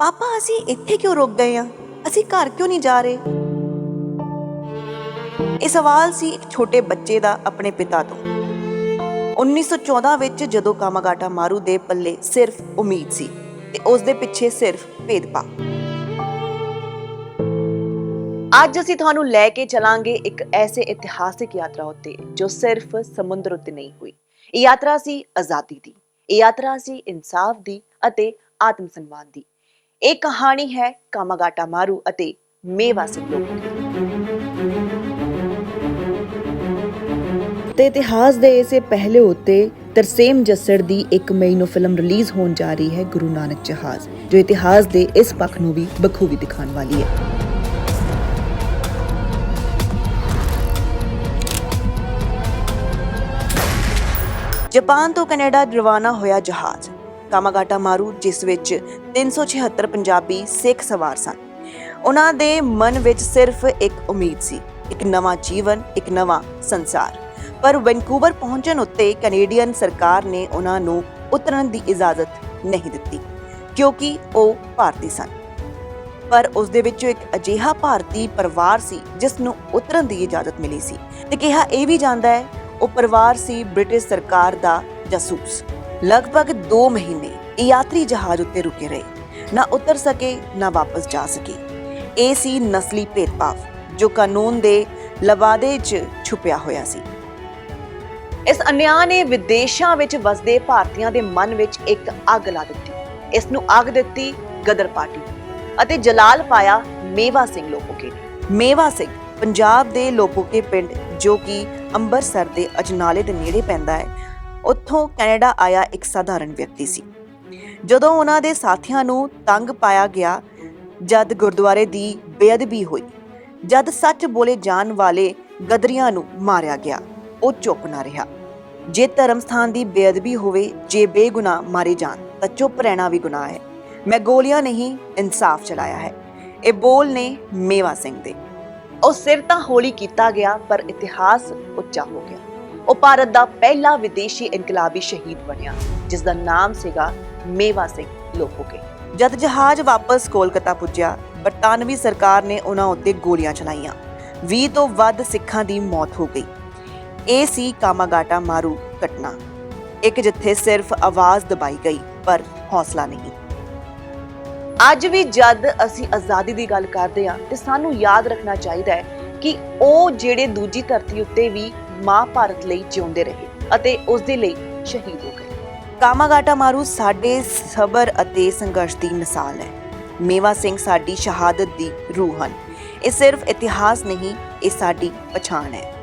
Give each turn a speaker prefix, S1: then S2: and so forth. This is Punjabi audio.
S1: ਪਾਪਾ, ਅਸੀਂ ਇੱਥੇ ਕਿਉਂ ਰੁਕ ਗਏ ਆ? ਅਸੀਂ ਘਰ ਕਿਉਂ ਨਹੀਂ ਜਾ ਰਹੇ? ਇਹ ਸਵਾਲ ਸੀ ਇੱਕ ਛੋਟੇ ਬੱਚੇ ਦਾ ਆਪਣੇ ਪਿਤਾ ਤੋਂ। 1914 ਵਿੱਚ ਜਦੋਂ ਕਾਮਾਗਾਟਾ ਮਾਰੂ ਦੇ ਪੱਲੇ ਸਿਰਫ ਉਮੀਦ ਸੀ ਤੇ ਉਸ ਦੇ ਪਿੱਛੇ ਸਿਰਫ ਭੇਦਭਾਵ। ਅੱਜ ਅਸੀਂ ਤੁਹਾਨੂੰ ਲੈ ਕੇ ਚਲਾਂਗੇ ਇੱਕ ਐਸੇ ਇਤਿਹਾਸਿਕ ਯਾਤਰਾ ਉੱਤੇ ਜੋ ਸਿਰਫ ਸਮੁੰਦਰ ਉੱਤੇ ਨਹੀਂ ਹੋਈ। ਇਹ ਯਾਤਰਾ ਸੀ ਆਜ਼ਾਦੀ ਦੀ, ਇਹ ਯਾਤਰਾ ਸੀ ਇਨਸਾਫ ਦੀ ਅਤੇ ਆਤਮ ਸਨਮਾਨ ਦੀ। ਇਹ ਕਹਾਣੀ ਹੈ ਕਾਮਾਗਾਟਾ ਮਾਰੂ ਅਤੇ ਮੇਵਾ ਸਿੰਘ ਲੋਕਾਂ ਦੀ। ਤੇ ਇਤਿਹਾਸ ਦੇ ਇਸੇ ਪਹਿਲੇ ਉੱਤੇ ਤਰਸੇਮ ਜੱਸੜ ਦੀ 1 ਮਈ ਨੂੰ ਫਿਲਮ ਰਿਲੀਜ਼ ਹੋਣ ਜਾ ਰਹੀ ਹੈ ਗੁਰੂ ਨਾਨਕ ਜਹਾਜ਼ ਜੋ ਇਤਿਹਾਸ ਦੇ ਇਸ ਪੱਖ ਨੂੰ ਵੀ ਬਖੂਬੀ ਦਿਖਾਉਣ ਵਾਲੀ ਹੈ। ਜਾਪਾਨ ਤੋਂ ਕੈਨੇਡਾ ਰਵਾਨਾ ਹੋਇਆ ਜਹਾਜ਼। ਕਾਮਾਗਾਟਾ ਮਾਰੂ, ਜਿਸ ਵਿੱਚ 376 ਪੰਜਾਬੀ ਸਿੱਖ ਸਵਾਰ ਸਨ। ਉਹਨਾਂ ਦੇ ਮਨ ਵਿੱਚ ਸਿਰਫ ਇੱਕ ਉਮੀਦ ਸੀ, ਇੱਕ ਨਵਾਂ ਜੀਵਨ, ਇੱਕ ਨਵਾਂ ਸੰਸਾਰ। ਪਰ ਵੈਨਕੂਵਰ ਪਹੁੰਚਣ ਉੱਤੇ ਕੈਨੇਡੀਅਨ ਸਰਕਾਰ ਨੇ ਉਹਨਾਂ ਨੂੰ ਉਤਰਨ ਦੀ ਇਜਾਜ਼ਤ ਨਹੀਂ ਦਿੱਤੀ, ਕਿਉਂਕਿ ਉਹ ਭਾਰਤੀ ਸਨ। ਪਰ ਉਸ ਦੇ ਵਿੱਚੋਂ ਇੱਕ ਅਜਿਹਾ ਭਾਰਤੀ ਪਰਿਵਾਰ ਸੀ, ਜਿਸ ਨੂੰ ਉਤਰਨ ਦੀ ਇਜਾਜ਼ਤ ਮਿਲੀ ਸੀ। ਤੇ ਕਿਹਾ ਇਹ ਵੀ ਜਾਂਦਾ ਹੈ, ਉਹ ਪਰਿਵਾਰ ਸੀ ਬ੍ਰਿਟਿਸ਼ ਸਰਕਾਰ ਦਾ ਜਾਸੂਸ। ਲਗਭਗ 2 ਮਹੀਨੇ ਇਹ ਯਾਤਰੀ ਜਹਾਜ਼ ਉੱਤੇ ਰੁਕੇ ਰਹੇ। ਨਾ ਉਤਰ ਸਕੇ, ਨਾ ਵਾਪਸ ਜਾ ਸਕੇ। ਇਹ ਸੀ ਨਸਲੀ ਭੇਦਭਾਵ, ਜੋ ਕਾਨੂੰਨ ਦੇ ਲਵਾਦੇ 'ਚ ਛੁਪਿਆ ਹੋਇਆ ਸੀ। ਇਸ ਅਨਿਆਂ ਨੇ ਵਿਦੇਸ਼ਾਂ ਵਿੱਚ ਵਸਦੇ ਭਾਰਤੀਆਂ ਦੇ ਮਨ ਵਿੱਚ ਇੱਕ ਅੱਗ ਲਾ ਦਿੱਤੀ। ਇਸ ਨੂੰ ਅੱਗ ਦਿੱਤੀ ਗਦਰ ਪਾਰਟੀ ਅਤੇ ਜਲਾਲ ਪਾਇਆ ਮੇਵਾ ਸਿੰਘ ਲੋਪੋਕੇ ਮੇਵਾ ਸਿੰਘ ਪੰਜਾਬ ਦੇ ਲੋਪੋਕੇ ਪਿੰਡ, ਜੋ ਕਿ ਅੰਮ੍ਰਿਤਸਰ ਦੇ ਅਜਨਾਲੇ ਦੇ ਨੇੜੇ ਪੈਂਦਾ ਹੈ ਉੱਥੋਂ ਕੈਨੇਡਾ ਆਇਆ ਇੱਕ ਸਾਧਾਰਨ ਵਿਅਕਤੀ ਸੀ। ਜਦੋਂ ਉਹਨਾਂ ਦੇ ਸਾਥੀਆਂ ਨੂੰ ਤੰਗ ਪਾਇਆ ਗਿਆ, ਜਦ ਗੁਰਦੁਆਰੇ ਦੀ ਬੇਅਦਬੀ ਹੋਈ, ਜਦ ਸੱਚ ਬੋਲੇ ਜਾਣ ਵਾਲੇ ਗਦਰੀਆਂ ਨੂੰ ਮਾਰਿਆ ਗਿਆ, ਉਹ ਚੁੱਪ ਨਾ ਰਿਹਾ। ਜੇ ਧਰਮ ਸਥਾਨ ਦੀ ਬੇਅਦਬੀ ਹੋਵੇ, ਜੇ ਬੇਗੁਨਾਹ ਮਾਰੇ ਜਾਣ, ਤਾਂ ਚੁੱਪ ਰਹਿਣਾ ਵੀ ਗੁਨਾਹ ਹੈ। ਮੈਂ ਗੋਲੀਆਂ ਨਹੀਂ, ਇਨਸਾਫ ਚਲਾਇਆ ਹੈ। ਇਹ ਬੋਲ ਨੇ ਮੇਵਾ ਸਿੰਘ ਦੇ। ਉਹ ਸਿਰ ਤਾਂ ਹੌਲੀ ਕੀਤਾ ਗਿਆ, ਪਰ ਇਤਿਹਾਸ ਉੱਚਾ ਹੋ ਗਿਆ। ਉਹ ਭਾਰਤ ਦਾ ਪਹਿਲਾ ਵਿਦੇਸ਼ੀ ਇਨਕਲਾਬੀ ਸ਼ਹੀਦ ਬਣਿਆ ਜਿਸ ਦਾ ਨਾਮ ਸੀਗਾ ਮੇਵਾ ਸਿੰਘ ਲੋਪੋਕੇ ਜਦ ਜਹਾਜ਼ ਵਾਪਸ ਕੋਲਕਾਤਾ ਪੁੱਜਿਆ, ਬਰਤਾਨਵੀ ਸਰਕਾਰ ਨੇ ਉਹਨਾਂ ਉੱਤੇ ਗੋਲੀਆਂ ਚਲਾਈਆਂ। 20 ਤੋਂ ਵੱਧ ਸਿੱਖਾਂ ਦੀ ਮੌਤ ਹੋ ਗਈ। ਇਹ ਸੀ ਕਾਮਾਗਾਟਾ ਮਾਰੂ ਘਟਨਾ। ਇੱਕ ਜਿੱਥੇ ਸਿਰਫ ਆਵਾਜ਼ ਦਬਾਈ ਗਈ, ਪਰ ਹੌਸਲਾ ਨਹੀਂ। ਅੱਜ ਵੀ ਜਦ ਅਸੀਂ ਆਜ਼ਾਦੀ ਦੀ ਗੱਲ ਕਰਦੇ ਹਾਂ, ਤੇ ਸਾਨੂੰ ਯਾਦ ਰੱਖਣਾ ਚਾਹੀਦਾ ਹੈ ਕਿ ਉਹ ਜਿਹੜੇ ਦੂਜੀ ਧਰਤੀ ਉੱਤੇ ਵੀ ਮਾਂ ਭਾਰਤ ਲਈ ਜਿਉਂਦੇ ਰਹੇ ਅਤੇ ਉਸ ਦੇ ਲਈ ਸ਼ਹੀਦ ਹੋ ਗਏ। ਕਾਮਾਗਾਟਾ ਮਾਰੂ ਸਾਡੇ ਸਬਰ ਅਤੇ ਸੰਘਰਸ਼ ਦੀ ਮਿਸਾਲ ਹੈ। ਮੇਵਾ ਸਿੰਘ ਸਾਡੀ ਸ਼ਹਾਦਤ ਦੀ ਰੂਹ ਹਨ। ਇਹ ਸਿਰਫ ਇਤਿਹਾਸ ਨਹੀਂ, ਇਹ ਸਾਡੀ ਪਛਾਣ ਹੈ।